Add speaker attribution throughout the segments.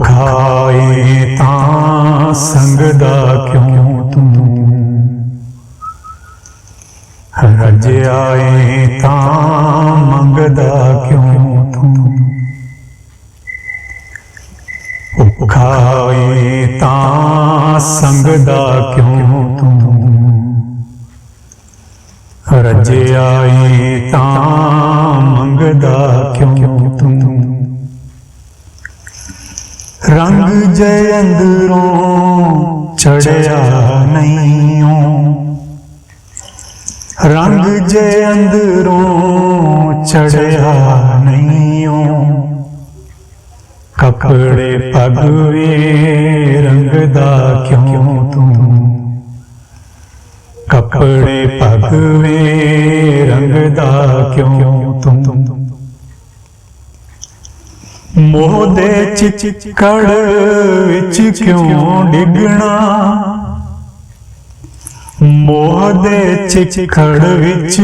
Speaker 1: ਭੁਖਾਏ ਤਾਂ ਸੰਗ ਦਾ ਕਿਉਂ ਤੂੰ? ਰਜਿਆਏ ਤਾਂ ਮੰਗਦਾ ਕਿਉਂ ਤੂੰ? ਭੁਖਾਏ ਤਾਂ ਸੰਗ ਦਾ ਕਿਉਂ ਤੂੰ? ਰਜਿਆਏ ਤਾਂ ਮੰਗਦਾ ਕਿਉਂ ਤੂੰ? ਰੰਗ ਜੈ ਅੰਦਰੋਂ ਚੜਿਆ ਨਹੀਂਓ। ਰੰਗ ਜੈ ਅੰਦਰੋਂ ਚੜਿਆ ਨਹੀਂਓ। ਕਪੜੇ ਪਗਵੇ ਰੰਗ ਦਾ ਕਿਉਂ ਤੂੰ? ਕਪੜੇ ਪਗਵੇ ਰੰਗ ਦਾ ਕਿਉਂ ਤੂੰ? ਮੋਹ ਦੇ ਚਿੱਕੜ ਵਿੱਚ ਕਿਉਂ ਡਿੱਗਣਾ? ਮੋਹ ਦੇ ਚਿੱਕੜ ਵਿੱਚ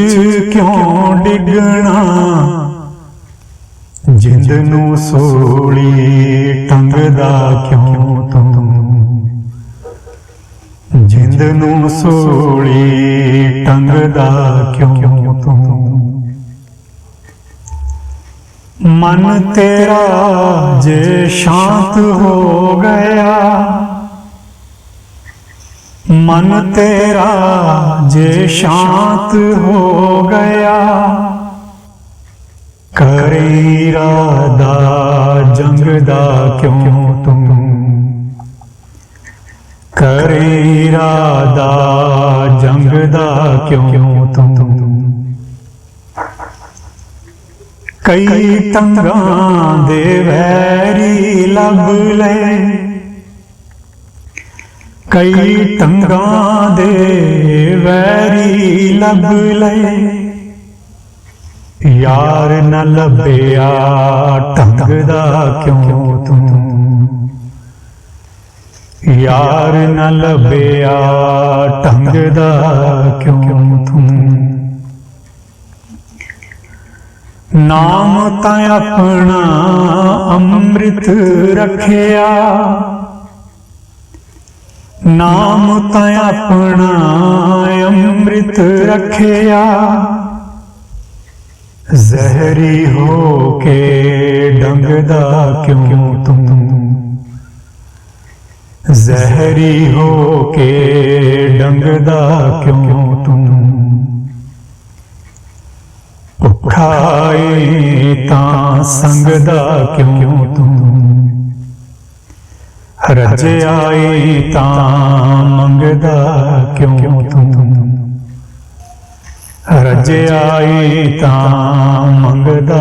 Speaker 1: ਕਿਉਂ ਡਿੱਗਣਾ? ਜਿੰਦ ਨੂੰ ਸੋਲੀ ਟੰਗਦਾ ਕਿਉਂ ਤੂੰ? ਜਿੰਦ ਨੂੰ ਸੋਲੀ ਟੰਗਦਾ ਕਿਉਂ ਤੂੰ? ਮਨ ਤੇਰਾ ਜੇ ਸ਼ਾਂਤ ਹੋ ਗਿਆ। ਮਨ ਤੇਰਾ ਜੇ ਸ਼ਾਂਤ ਹੋ ਗਿਆ। ਕਰੇ ਰਾਦਾ ਜੰਗ ਦਾ ਕਿਉਂ ਤੂੰ ਕਰੇ ਰਾਦਾ ਜੰਗ ਦਾ ਕਿਉਂ ਤੂੰ ਕਈ ਤੰਗਾਂ ਦੇ ਵੈਰੀ ਲੱਭ ਲੈ। ਕਈ ਤੰਗਾਂ ਦੇ ਵੈਰੀ ਲੱਭ ਲੈ। ਯਾਰ ਨ ਲੱਭਿਆ ਢੰਗ ਦਾ ਕਿਉਂ ਤੂੰ? ਯਾਰ ਨ ਲੱਭਿਆ ਢੰਗ ਦਾ ਕਿਉਂ ਨਾਮ ਤਾਂ ਆਪਣਾ ਅੰਮ੍ਰਿਤ ਰੱਖਿਆ। ਨਾਮ ਤਾਂ ਆਪਣਾ ਅੰਮ੍ਰਿਤ ਰੱਖਿਆ। ਜ਼ਹਿਰੀ ਹੋ ਕੇ ਡੰਗਦਾ ਕਿਉਂ ਤੂੰ? ਜ਼ਹਿਰੀ ਹੋ ਕੇ ਡੰਗਦਾ ਕਿਉਂ ਤੂੰ? ਸੰਗ ਦਾ ਕਿਉਂ ਤੂੰ? ਰਜਿਆਏ ਤਾਂ ਮੰਗਦਾ ਕਿਉਂ ਤੂੰ? ਰਜਿਆਏ ਤਾਂ ਮੰਗਦਾ